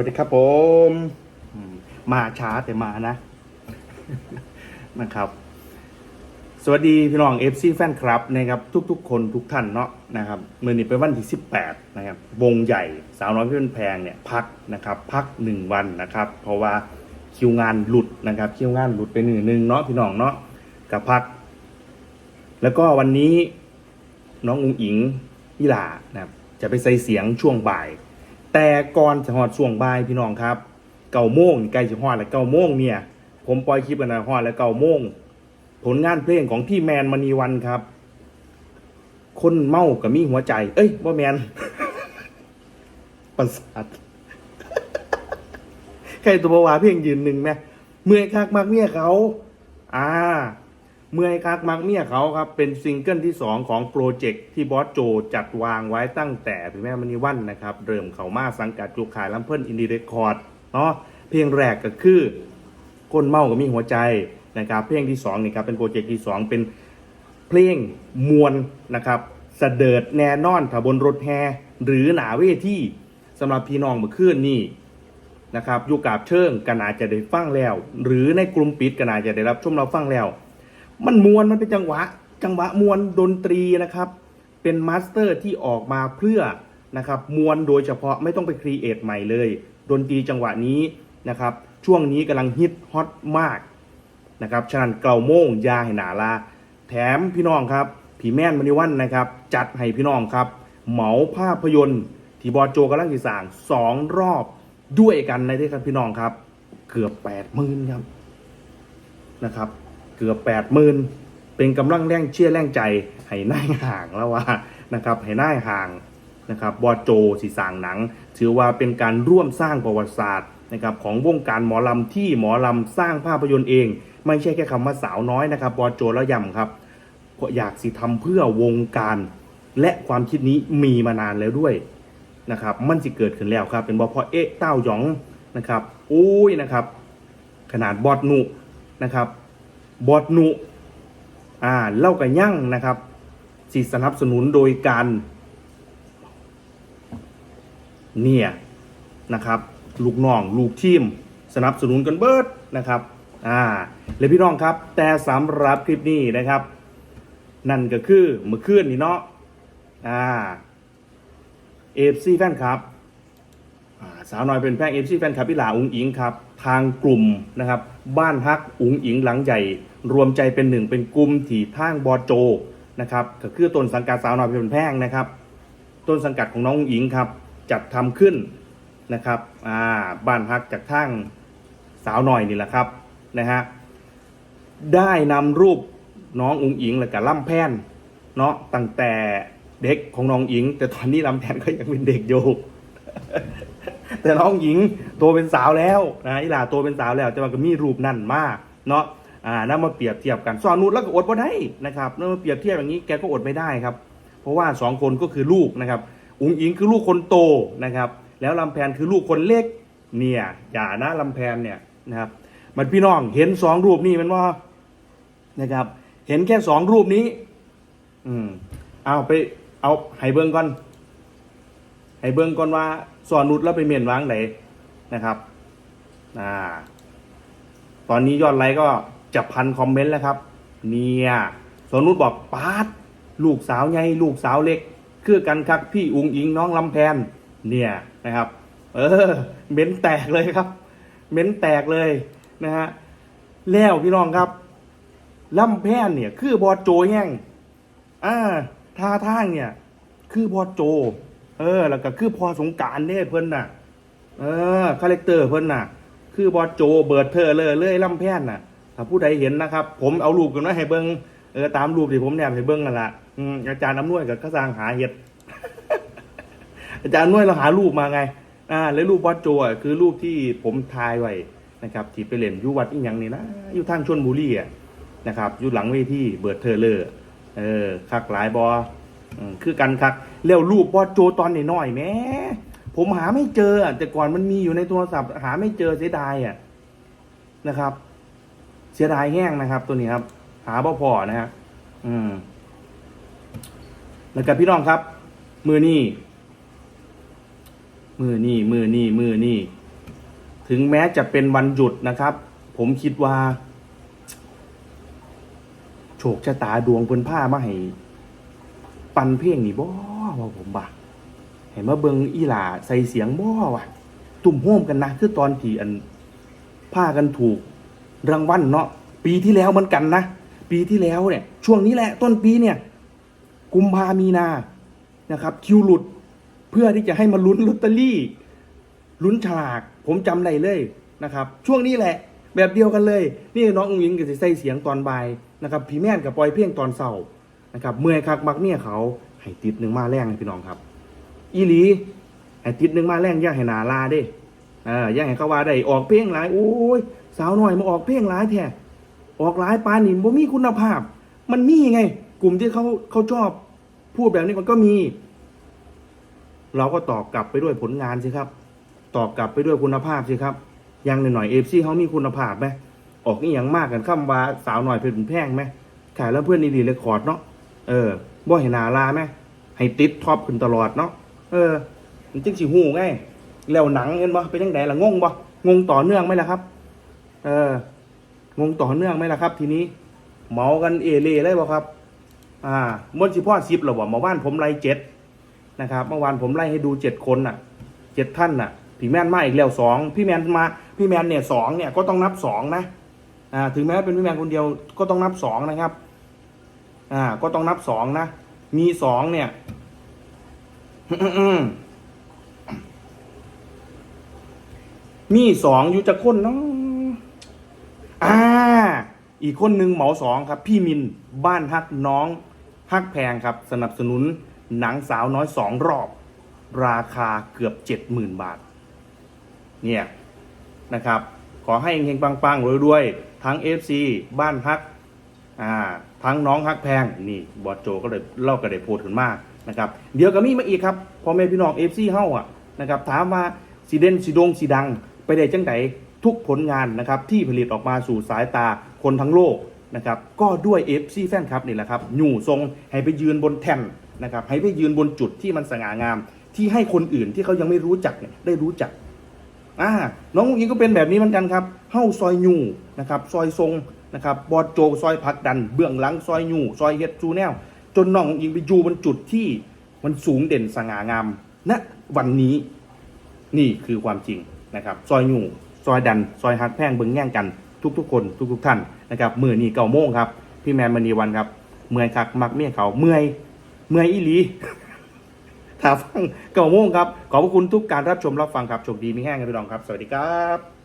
วัสดีครับผม มาช้าแต่มานะ นะครับ สวัสดีพี่น้อง FC แฟนคลับนะครับ ทุก ๆ คนทุกท่านเนาะนะครับเมื่อนี้เป็นวันที่ 18 นะครับ วงใหญ่สาวน้อยเพื่อนแพงเนี่ยพักนะครับ พักหนึ่งวันนะครับ เพราะว่าคิวงานหลุดนะครับคิวงานหลุดไปหนึ่งหนึ่งเนาะพี่น้องเนาะกับพัก แล้วก็วันนี้น้องอุงอิงยิลานะครับจะไปใส่เสียงช่วงบ่าย แต่ก่อนจะหอดช่วงบ่ายพี่น้องครับเก่าโมงใกล้จะหอดแล้วเก่าโมงเนี่ย ผมปล่อยคลิปกันนะหอดแล้วเก่าโมงผลงานเพลงของพี่แมนมณีวันครับ คนเมากับมีหัวใจ เอ้ยว่าแมนประสาทใครตัววาเพลงยืนหนึ่งไหมเมื่อยคักมักเมียเขา อ่า เมื่อยคักมักเมียเขาครับ เป็นซิงเกิลที่สองของโปรเจกต์ที่บอสโจจัดวางไว้ตั้งแต่พี่แม่มณีวันนะครับ เริ่มเขามาสังกัดจูขายลำเพิ่นอินดีเรคคอร์ดเนาะเพลงแรกก็คือคนเมากับมีหัวใจนะครับ เพลงที่สองนี่ครับเป็นโปรเจกต์ที่สองเป็นเพลงมวลนะครับสเสดิร์ดแน่นอนถ้าบนรถแฮหรือหนาเวที่สำหรับพี่น้องเมื่อคืนนี่นะครับอยู่กับเชิงก็น่าจะได้ฟังแล้ว หรือในกลุ่มปิดก็น่าจะได้รับชมเราฟังแล้ว มันมวนมันเป็นจังหวะ จังหวะมวนดนตรีนะครับ เป็นมาสเตอร์ที่ออกมาเพื่อนะครับมวนโดยเฉพาะไม่ต้องไปครีเอทใหม่เลย ดนตรีจังหวะนี้นะครับ ช่วงนี้กำลังฮิตฮอตมากนะครับฉะนั้นเกาโม่งยาให้หนาลา แถมพี่น้องครับ ผีแม่นมณีวันนะครับ จัดให้พี่น้องครับ เหมาภาพยนตร์ที่บอโจกำลังสีสางสองรอบด้วยกันในที่ครับพี่น้องครับ เกือบแปดหมื่นครับนะครับ เกือบแปดหมื่นเป็นกำลังแรงเชี่ยแรงใจให้หน้ายห่างแล้วว่านะครับให้หน้ายห่างนะครับบอโจสีสางหนัง ถือว่าเป็นการร่วมสร้างประวัติศาสตร์นะครับของวงการหมอลำที่หมอลำสร้างภาพยนตร์เอง ไม่ใช่แค่คำว่าสาวน้อยนะครับบอโจแล้วย้ำครับอยากสิทำเพื่อวงการ และความคิดนี้มีมานานแล้วด้วยนะครับมันสิเกิดขึ้นแล้วครับ เป็นบอพอเอ๊ะเต้าหยองนะครับอุ้ยนะครับ ขนาดบอดหนุนะครับ บอดหนุอ่าเล่ากับยั่งนะครับสิสนับสนุนโดยการเนี่ยนะครับลูกน้องลูกทีม สนับสนุนกันเบิดนะครับอ่าเลยพี่น้องครับ แต่สำหรับคลิปนี้นะครับ นั่นก็คือเมื่อคืนนี่เนาะอ่าเอฟซีแฟนครับ สาวน้อยเป็นแพงเอฟซีแฟนคลับพี่หลาอุงอิงครับ ทางกลุ่มนะครับบ้านฮักอุงอิงหลังใหญ่ รวมใจเป็นหนึ่งเป็นกลุ่มที่ทางบอโจนะครับก็คือต้นสังกัดสาวน้อยเป็นแพงนะครับ ต้นสังกัดของน้องอุงอิงครับจัดทำขึ้นนะครับอ่าบ้านฮักจากทางสาวน่อยนี่แหละครับนะฮะได้นำรูปน้องอุงอิงและกับล่ำแพนเนาะตั้งแต่เด็กของน้องอิง แต่ตอนนี้ลำแพนก็ยังเป็นเด็กอยู่ แต่น้องหญิงโตเป็นสาวแล้วนะอีหลาโตเป็นสาวแล้วแต่ว่าก็มีรูปนั่นมากเนาะอ่านั่นมาเปรียบเทียบกันสอนนุชแล้วก็อดบ่ได้นะครับนั่นมาเปรียบเทียบอย่างนี้แกก็อดไม่ได้ครับ เพราะว่าสองคนก็คือลูกนะครับ อุงอิงคือลูกคนโตนะครับ แล้วลำแพนคือลูกคนเล็กเนี่ยอย่านะลำแพนเนี่ยนะครับมันพี่น้องเห็นสองรูปนี้มันว่านะครับ เห็นแค่สองรูปนี้ อืมเอาไปเอาให้เบิ้งก่อน ให้เบิ้งก่อนว่าสอนนุชแล้วไปเมียนวางไหนนะครับอ่าตอนนี้ยอดไลค์ก็จะพันคอมเมนต์แล้วครับ เนี่ยสอนนุชบอกปาดลูกสาวใหญ่ลูกสาวเล็ก คือกันครับพี่อุงอิงน้องลำแพนเนี่ยนะครับ เออเม้นแตกเลยครับ เม้นแตกเลยนะฮะแล้วพี่น้องครับลำแพนเนี่ย คือบอสโจแห้งอ่าท่าทางเนี่ย คือบอสโจ เออ แล้วก็คือพอสงการเนี่ยเพิ่นน่ะ เออคาแรคเตอร์เพิ่นน่ะ คือบอโจเบิร์ดเธอเลยเลยล่ำแพนน่ะถ้าผู้ใดเห็นนะครับ ผมเอารูปกันไว้ให้เบิ้งเออตามรูปที่ผมแนบให้เบิ้งนั่นแหละอืมอาจารย์น้ำนวยกับข้าสร้างหาเห็ดอาจารย์น้วยเราหารูปมาไง อ่า แล้วรูปบอสโจอะคือรูปที่ผมทายไว้นะครับ ที่ไปเล่นยุวัดอีหยังนี่นะอยู่ทางชนบุรีอะนะครับอยู่หลังเวทีเบิร์ดเธอเลยเออคักหลายบอคือกันคัก แล้วรูปบอสโจตอนน้อยๆแม่ผมหาไม่เจอ แต่ก่อนมันมีอยู่ในโทรศัพท์หาไม่เจอเสียดายอะนะครับ เสียดายแห้งนะครับ ตัวนี้ครับ หาบ่พอนะฮะอืมแล้วกับพี่น้องครับ มือนี่มือนี่มือนี่มือนี่ถึงแม้จะเป็นวันหยุดนะครับ ผมคิดว่า โชคชะตาดวงเพิ่นผ้ามาให้ปันเพลงนี่บ่ ว่าผมบ่าเห็นมาเบิงอีหลาใส่เสียงบ่ว่ะ ตุ่มโฮมกันนะคือตอนที่อันผ้ากันถูกรางวัลเนาะปีที่แล้วเหมือนกันนะปีที่แล้วเนี่ย ช่วงนี้แหละต้นปีเนี่ย กุมภามีนานะครับ คิวหลุดเพื่อที่จะให้มาลุ้นลอตเตอรี่ลุ้นฉลาก ผมจำได้เลยนะครับ ช่วงนี้แหละ แบบเดียวกันเลย นี่น้องอุ้งอิงกับใส่เสียงตอนบ่ายนะครับพี่แม่นกับปล่อยเพลงตอนเศร้านะครับเมื่อยคักมักเนี่ยเขา ให้ติดหนึ่งมาแรงพี่น้องครับ อีหลีให้ติดหนึ่งมาแรงย่าให้นาลาเด้เอออย่าให้เขาว่าได้ออกเพลงหลายโอ้ยสาวหน่อยมาออกเพลงหลายแท้ออกหลายปานนี่บ่มีคุณภาพ มันมีไง กลุ่มที่เขาเขาชอบพูดแบบนี้มันก็มี เราก็ตอบกลับไปด้วยผลงานสิครับ ตอบกลับไปด้วยคุณภาพสิครับอยังหน่อยๆเอฟซีเขามีคุณภาพไหมออกนี่อย่างมากกันข้ามว่าสาวหน่อยเป็นแพงไหมขายแล้วเพื่อนดีๆเลยคอร์ดเนาะเออ บ่เห็นนาลาไหมให้ติดท็อปขึ้นตลอดเนาะเออมันจึงสิหูไงแล้วหนังเห็นบ่เป็นยังไงล่ะงงบ่งงต่อเนื่องไหมล่ะครับ เอองงต่อเนื่องไหมล่ะครับ ทีนี้เมากันเอเล่เลยบ่ครับ อ่ามื่อสิพ่อซิปหรอวะเมื่อวานผมไล่เจ็ดนะครับ เมื่อวานผมไล่ให้ดูเจ็ดคนน่ะเจ็ดท่านน่ะพี่แมนมาอีกแล้วสองพี่แมนมา พี่แมนเนี่ยสองเนี่ยก็ต้องนับสองนะอ่าถึงแม้เป็นพี่แมนคนเดียวก็ต้องนับสองนะครับ อ่า ก็ต้องนับสองนะ มีสองเนี่ยมีสองอยู่จะคนเนาะอ่า อีกคนหนึ่งเหมาสองครับ พี่มินบ้านฮักน้องฮักแพงครับ สนับสนุนหนังสาวน้อยสองรอบ ราคาเกือบเจ็ดหมื่นบาท เนี่ยนะครับ ขอให้เฮงๆปังๆรวยๆทั้ง FC บ้านฮัก อ่าทั้งน้องฮักแพงนี่บอสโจก็เลยเล่าก็ได้โพดขึ้นมานะครับเดี๋ยวก็มีมาอีกครับพ่อแม่พี่น้อง FC เฮาอะนะครับถามว่าสีเด่นสีดงสีดัง ไปได้จังไดทุกผลงานนะครับที่ผลิตออกมาสู่สายตาคนทั้งโลกนะครับก็ด้วย FC แฟนคลับนี่แหละครับหยู่ทรงให้ไปยืนบนแท่นนะครับให้ไปยืนบนจุดที่มันสง่างาม ที่ให้คนอื่นที่เขายังไม่รู้จักเนี่ยได้รู้จักอ่าน้องอุ้งอิงก็เป็นแบบนี้เหมือนกันครับเฮ้าซอยยูนะครับซอยทรง นะครับบอดโจซอยพักดัน เบื้องหลังซอยยูซอยเฮ็ดจูแนว จนน้องอุ้งอิงไปอยู่บนจุดที่มันสูงเด่นสง่างามณวันนี้นี่คือความจริงนะครับ ซอยยูซอยดัน ซอยฮักแพงเบิ้งแย่งกันทุกๆคนทุกๆท่านนะครับมือนี่เก่าโมงครับ พี่แมนมณีวันครับ เมื่อยคักมักเมียเขาเมื่อยเมื่อยอีหลีถ้าฟังเก่าโมงครับ ขอบคุณทุกการรับชมรับฟังครับโชคดีมีแห้งกันพี่น้องครับ สวัสดีครับ